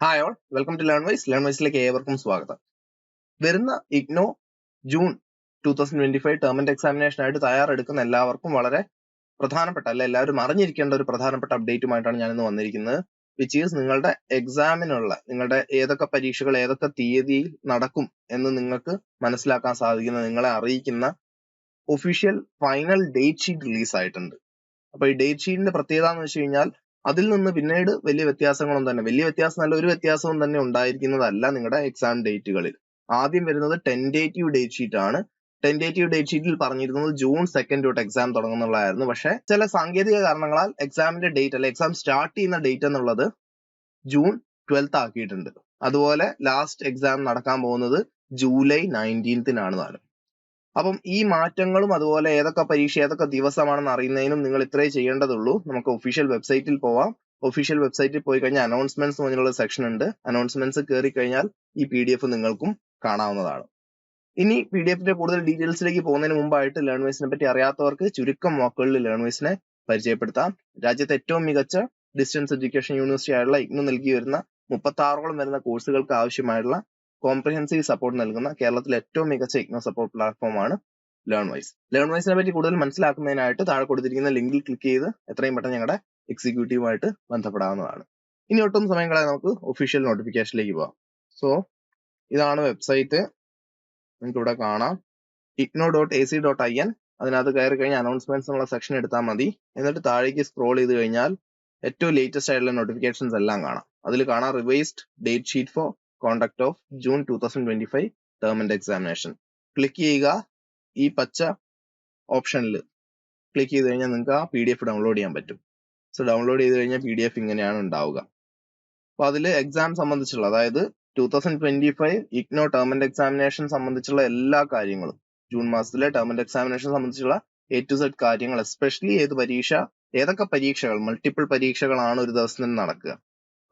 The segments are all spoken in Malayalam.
Hi all welcome to learn wise learn വൈസിലേക്ക് ഏവർക്കും സ്വാഗതം. വരുന്ന IGNOU June two thousand twenty five term end examination ആയിട്ട് തയ്യാറെടുക്കുന്ന എല്ലാവർക്കും വളരെ പ്രധാനപ്പെട്ട അല്ല എല്ലാവരും അറിഞ്ഞിരിക്കേണ്ട ഒരു പ്രധാനപ്പെട്ട അപ്ഡേറ്റുമായിട്ടാണ് ഞാനിന്ന് വന്നിരിക്കുന്നത് വിച്ച് ഈസ് നിങ്ങളുടെ എക്സാമിനുള്ള നിങ്ങളുടെ ഏതൊക്കെ പരീക്ഷകൾ ഏതൊക്കെ തീയതിയിൽ നടക്കും എന്ന് നിങ്ങൾക്ക് മനസ്സിലാക്കാൻ സാധിക്കുന്ന നിങ്ങളെ അറിയിക്കുന്ന official final date sheet release ആയിട്ടുണ്ട്. അപ്പൊ ഈ ഡേറ്റ് ഷീറ്റിന്റെ പ്രത്യേകത എന്ന് വെച്ച് കഴിഞ്ഞാൽ അതിൽ നിന്ന് പിന്നീട് വലിയ വ്യത്യാസങ്ങളൊന്നും തന്നെ വലിയ വ്യത്യാസം നല്ല ഒരു വ്യത്യാസവും തന്നെ ഉണ്ടായിരിക്കുന്നതല്ല നിങ്ങളുടെ എക്സാം ഡേറ്റുകളിൽ ആദ്യം വരുന്നത് ടെൻഡേറ്റീവ് ഡേറ്റ് ഷീറ്റ് ആണ്. ടെൻഡേറ്റീവ് ഡേറ്റ് ഷീറ്റിൽ പറഞ്ഞിരുന്നത് ജൂൺ സെക്കൻഡ് തൊട്ട് എക്സാം തുടങ്ങുന്നുള്ളതായിരുന്നു. പക്ഷേ ചില സാങ്കേതിക കാരണങ്ങളാൽ എക്സാമിന്റെ ഡേറ്റ് അല്ലെ എക്സാം സ്റ്റാർട്ട് ചെയ്യുന്ന ഡേറ്റ് എന്നുള്ളത് ജൂൺ ട്വൽത്ത് ആക്കിയിട്ടുണ്ട്. അതുപോലെ ലാസ്റ്റ് എക്സാം നടക്കാൻ പോകുന്നത് ജൂലൈ നയന്റീൻത്തിനാണ് താനും. അപ്പം ഈ മാറ്റങ്ങളും അതുപോലെ ഏതൊക്കെ പരീക്ഷ ഏതൊക്കെ ദിവസമാണെന്ന് അറിയുന്നതിനും നിങ്ങൾ ഇത്രേ ചെയ്യേണ്ടതുള്ളൂ. നമുക്ക് ഒഫീഷ്യൽ വെബ്സൈറ്റിൽ പോവാം. ഒഫീഷ്യൽ വെബ്സൈറ്റിൽ പോയി കഴിഞ്ഞാൽ അനൗൺസ്മെന്റ്സ് പോലുള്ള സെക്ഷൻ ഉണ്ട്. അനൗൺസ്മെന്റ്സ് കയറി കഴിഞ്ഞാൽ ഈ പി ഡി എഫ് നിങ്ങൾക്കും കാണാവുന്നതാണ്. ഇനി പി ഡി എഫിന്റെ കൂടുതൽ ഡീറ്റെയിൽസിലേക്ക് പോകുന്നതിന് മുമ്പായിട്ട് ലേൺവേസിനെ പറ്റി അറിയാത്തവർക്ക് ചുരുക്കം വാക്കുകളിൽ ലേൺവേസിനെ പരിചയപ്പെടുത്താം. രാജ്യത്തെ ഏറ്റവും മികച്ച ഡിസ്റ്റൻസ് എഡ്യൂക്കേഷൻ യൂണിവേഴ്സിറ്റി ആയിട്ടുള്ള ഇഗ്നു നൽകി വരുന്ന മുപ്പത്തി ആറോളം വരുന്ന കോഴ്സുകൾക്ക് ആവശ്യമായിട്ടുള്ള കോംപ്രിഹെൻസീവ് സപ്പോർട്ട് നൽകുന്ന കേരളത്തിലെ ഏറ്റവും മികച്ച ഇഗ്നോ സപ്പോർട്ട് പ്ലാറ്റ്ഫോമാണ് ലേൺ വൈസ് ലേൺ വൈസിനെ പറ്റി കൂടുതൽ മനസ്സിലാക്കുന്നതിനായിട്ട് താഴെ കൊടുത്തിരിക്കുന്ന ലിങ്കിൽ ക്ലിക്ക് ചെയ്ത് എത്രയും പെട്ടെന്ന് ഞങ്ങളുടെ എക്സിക്യൂട്ടീവുമായിട്ട് ബന്ധപ്പെടാവുന്നതാണ്. ഇനി ഒട്ടും സമയം കളയാതെ നമുക്ക് ഒഫീഷ്യൽ നോട്ടിഫിക്കേഷനിലേക്ക് പോവാം സോ ഇതാണ് വെബ്സൈറ്റ് നിങ്ങൾക്ക് ഇവിടെ കാണാം. IGNOU dot A C dot I N അതിനകത്ത് കയറി കഴിഞ്ഞാൽ അനൗൺസ്മെന്റ്സ് എന്നുള്ള സെക്ഷൻ എടുത്താൽ മതി. എന്നിട്ട് താഴേക്ക് സ്ക്രോൾ ചെയ്ത് കഴിഞ്ഞാൽ ഏറ്റവും ലേറ്റസ്റ്റ് ആയിട്ടുള്ള നോട്ടിഫിക്കേഷൻസ് എല്ലാം കാണാം. അതിൽ കാണാം revised date sheet for conduct of June two thousand twenty five term end examination click ചെയ്യുക. ഈ പച്ച ഓപ്ഷനിൽ ക്ലിക്ക് ചെയ്ത് കഴിഞ്ഞാൽ നിങ്ങൾക്ക് ആ പി ഡി എഫ് ഡൗൺലോഡ് ചെയ്യാൻ പറ്റും. സോ ഡൗൺലോഡ് ചെയ്ത് കഴിഞ്ഞാൽ പി ഡി എഫ് ഇങ്ങനെയാണ് ഉണ്ടാവുക. അപ്പൊ അതിൽ എക്സാം സംബന്ധിച്ചുള്ള അതായത് two thousand twenty five IGNOU term end examination സംബന്ധിച്ചുള്ള എല്ലാ കാര്യങ്ങളും ജൂൺ മാസത്തിലെ ടേം ആൻഡ് എക്സാമിനേഷൻ സംബന്ധിച്ചുള്ള എ ടു സെഡ് കാര്യങ്ങൾ എസ്പെഷ്യലി ഏത് പരീക്ഷ ഏതൊക്കെ പരീക്ഷകൾ മൾട്ടിപ്പിൾ പരീക്ഷകളാണ് ഒരു ദിവസം നടക്കുക.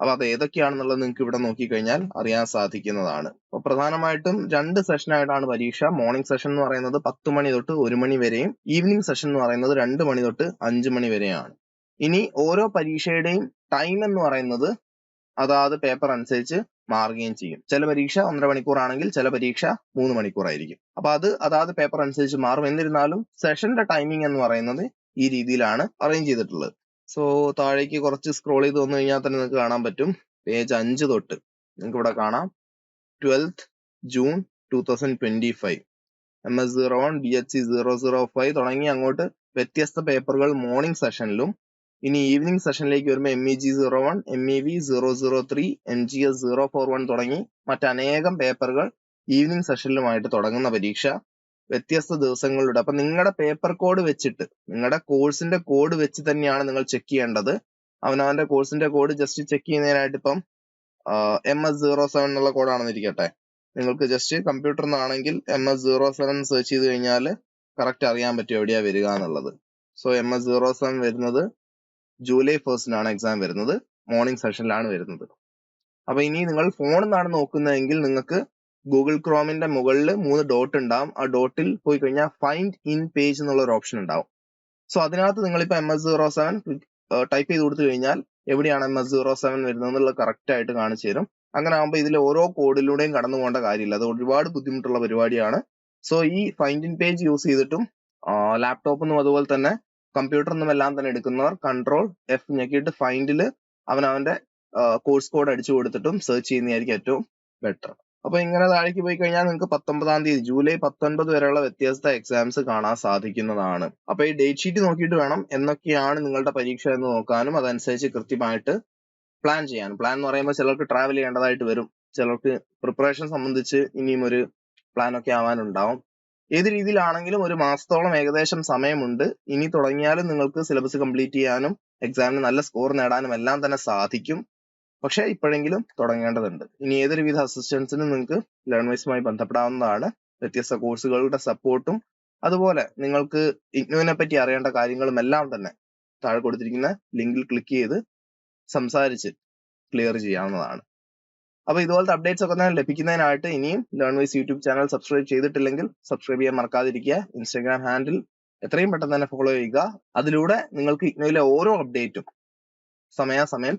അപ്പൊ അത് ഏതൊക്കെയാണെന്നുള്ളത് നിങ്ങൾക്ക് ഇവിടെ നോക്കിക്കഴിഞ്ഞാൽ അറിയാൻ സാധിക്കുന്നതാണ്. അപ്പൊ പ്രധാനമായിട്ടും രണ്ട് സെഷനായിട്ടാണ് പരീക്ഷ. മോർണിംഗ് സെഷൻ എന്ന് പറയുന്നത് പത്ത് മണി തൊട്ട് ഒരു മണി വരെയും ഈവനിങ് സെഷൻ എന്ന് പറയുന്നത് രണ്ട് മണി തൊട്ട് അഞ്ച് മണി വരെയാണ്. ഇനി ഓരോ പരീക്ഷയുടെയും ടൈം എന്ന് പറയുന്നത് അതാത് പേപ്പർ അനുസരിച്ച് മാറുകയും ചെയ്യും. ചില പരീക്ഷ ഒന്നര മണിക്കൂർ ആണെങ്കിൽ ചില പരീക്ഷ മൂന്ന് മണിക്കൂർ ആയിരിക്കും അപ്പൊ അത് അതാത് പേപ്പർ അനുസരിച്ച് മാറും. എന്നിരുന്നാലും സെഷന്റെ ടൈമിംഗ് എന്ന് പറയുന്നത് ഈ രീതിയിലാണ് അറേഞ്ച് ചെയ്തിട്ടുള്ളത്. സോ താഴേക്ക് കുറച്ച് സ്ക്രോൾ ചെയ്ത് വന്നു കഴിഞ്ഞാൽ തന്നെ നിങ്ങൾക്ക് കാണാൻ പറ്റും. പേജ് അഞ്ച് തൊട്ട് നിങ്ങൾക്ക് ഇവിടെ കാണാം. Twelfth June two thousand twenty five M S zero one B H C zero zero five തുടങ്ങി അങ്ങോട്ട് വ്യത്യസ്ത പേപ്പറുകൾ മോർണിംഗ് സെഷനിലും ഇനി ഈവനിങ് സെഷനിലേക്ക് വരുമ്പോൾ M E G zero one M E V zero zero three M G S zero four one തുടങ്ങി മറ്റനേകം പേപ്പറുകൾ ഈവനിങ് സെഷനിലുമായിട്ട് തുടങ്ങുന്ന പരീക്ഷ. വ്യത്യസ്ത ദിവസങ്ങളിലൂടെ. അപ്പൊ നിങ്ങളുടെ പേപ്പർ കോഡ് വെച്ചിട്ട് നിങ്ങളുടെ കോഴ്സിന്റെ കോഡ് വെച്ച് തന്നെയാണ് നിങ്ങൾ ചെക്ക് ചെയ്യേണ്ടത്. അവനവന്റെ കോഴ്സിന്റെ കോഡ് ജസ്റ്റ് ചെക്ക് ചെയ്യുന്നതിനായിട്ട് ഇപ്പം എം എസ് സീറോ സെവൻ എന്നുള്ള കോഡാണെന്ന് ഇരിക്കട്ടെ. നിങ്ങൾക്ക് ജസ്റ്റ് കമ്പ്യൂട്ടറിൽ നിന്നാണെങ്കിൽ M S zero seven search ചെയ്ത് കഴിഞ്ഞാൽ കറക്റ്റ് അറിയാൻ പറ്റും എവിടെയാ വരിക എന്നുള്ളത്. So M S zero seven വരുന്നത് ജൂലൈ ഫസ്റ്റിനാണ് എക്സാം വരുന്നത്. മോർണിംഗ് സെഷനിലാണ് വരുന്നത്. അപ്പൊ ഇനി നിങ്ങൾ ഫോണിൽ നിന്നാണ് നോക്കുന്നതെങ്കിൽ നിങ്ങൾക്ക് ഗൂഗിൾ ക്രോമിന്റെ മുകളിൽ മൂന്ന് ഡോട്ട് ഉണ്ടാവും. ആ ഡോട്ടിൽ പോയി കഴിഞ്ഞാൽ ഫൈൻഡ് ഇൻ പേജ് എന്നുള്ള ഒരു ഓപ്ഷൻ ഉണ്ടാവും. സോ അതിനകത്ത് നിങ്ങളിപ്പോൾ M S zero seven type ചെയ്ത് കൊടുത്തു കഴിഞ്ഞാൽ എവിടെയാണ് എം എസ് സീറോ സെവൻ വരുന്നത് എന്നുള്ളത് കറക്റ്റ് ആയിട്ട് കാണിച്ചു തരും. അങ്ങനെ ആകുമ്പോൾ ഇതിൽ ഓരോ കോഡിലൂടെയും കടന്നു പോകേണ്ട കാര്യമില്ല. അത് ഒരുപാട് ബുദ്ധിമുട്ടുള്ള പരിപാടിയാണ്. സോ ഈ ഫൈൻഡ് ഇൻ പേജ് യൂസ് ചെയ്തിട്ടും ലാപ്ടോപ്പിൽ നിന്നും അതുപോലെ തന്നെ കമ്പ്യൂട്ടറിന്നും എല്ലാം തന്നെ എടുക്കുന്നവർ കൺട്രോൾ എഫ് ഞെക്കിയിട്ട് ഫൈൻഡിൽ അവൻ അവന്റെ കോഴ്സ് കോഡ് അടിച്ചു കൊടുത്തിട്ടും സെർച്ച് ചെയ്യുന്നതായിരിക്കും ഏറ്റവും ബെറ്റർ അപ്പൊ ഇങ്ങനെ താഴേക്ക് പോയി കഴിഞ്ഞാൽ നിങ്ങൾക്ക് പത്തൊമ്പതാം തീയതി ജൂലൈ പത്തൊൻപത് വരെയുള്ള വ്യത്യസ്ത എക്സാംസ് കാണാൻ സാധിക്കുന്നതാണ്. അപ്പൊ ഈ ഡേറ്റ് ഷീറ്റ് നോക്കിയിട്ട് വേണം എന്നൊക്കെയാണ് നിങ്ങളുടെ പരീക്ഷ എന്ന് നോക്കാനും അതനുസരിച്ച് കൃത്യമായിട്ട് പ്ലാൻ ചെയ്യാൻ പ്ലാൻ എന്ന് പറയുമ്പോൾ ചിലർക്ക് ട്രാവൽ ചെയ്യേണ്ടതായിട്ട് വരും. ചിലർക്ക് പ്രിപ്പറേഷൻ സംബന്ധിച്ച് ഇനിയും ഒരു പ്ലാൻ ഒക്കെ ആവാനുണ്ടാവും. ഏത് രീതിയിലാണെങ്കിലും ഒരു മാസത്തോളം ഏകദേശം സമയമുണ്ട്. ഇനി തുടങ്ങിയാലും നിങ്ങൾക്ക് സിലബസ് കംപ്ലീറ്റ് ചെയ്യാനും എക്സാമിന് നല്ല സ്കോർ നേടാനും എല്ലാം തന്നെ സാധിക്കും. പക്ഷെ ഇപ്പോഴെങ്കിലും തുടങ്ങേണ്ടതുണ്ട്. ഇനി ഏതൊരു വിധ അസിസ്റ്റൻസിനും നിങ്ങൾക്ക് ലേൺവേഴ്സുമായി ബന്ധപ്പെടാവുന്നതാണ്. വ്യത്യസ്ത കോഴ്സുകളുടെ സപ്പോർട്ടും അതുപോലെ നിങ്ങൾക്ക് ഇഗ്നുവിനെ പറ്റി അറിയേണ്ട കാര്യങ്ങളും എല്ലാം തന്നെ താഴെ കൊടുത്തിരിക്കുന്ന ലിങ്കിൽ ക്ലിക്ക് ചെയ്ത് സംസാരിച്ച് ക്ലിയർ ചെയ്യാവുന്നതാണ്. അപ്പൊ ഇതുപോലത്തെ അപ്ഡേറ്റ്സ് ഒക്കെ തന്നെ ലഭിക്കുന്നതിനായിട്ട് ഇനിയും learn wise YouTube channel subscribe ചെയ്തിട്ടില്ലെങ്കിൽ സബ്സ്ക്രൈബ് ചെയ്യാൻ മറക്കാതിരിക്കുക. ഇൻസ്റ്റാഗ്രാം ഹാൻഡിൽ എത്രയും പെട്ടെന്ന് തന്നെ ഫോളോ ചെയ്യുക. അതിലൂടെ നിങ്ങൾക്ക് ഇഗ്നോയിലെ ഓരോ അപ്ഡേറ്റും സമയാസമയം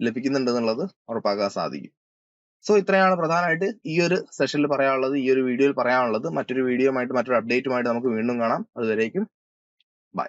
ലഭിക്കുന്നുണ്ട് എന്നുള്ളത് ഉറപ്പാക്കാൻ സാധിക്കും. സോ ഇത്രയാണ് പ്രധാനമായിട്ട് ഈ ഒരു സെഷനിൽ പറയാനുള്ളത് ഈ ഒരു വീഡിയോയിൽ പറയാനുള്ളത്. മറ്റൊരു വീഡിയോയുമായിട്ട് മറ്റൊരു അപ്ഡേറ്റുമായിട്ട് നമുക്ക് വീണ്ടും കാണാം. അതുവരേക്കും ബൈ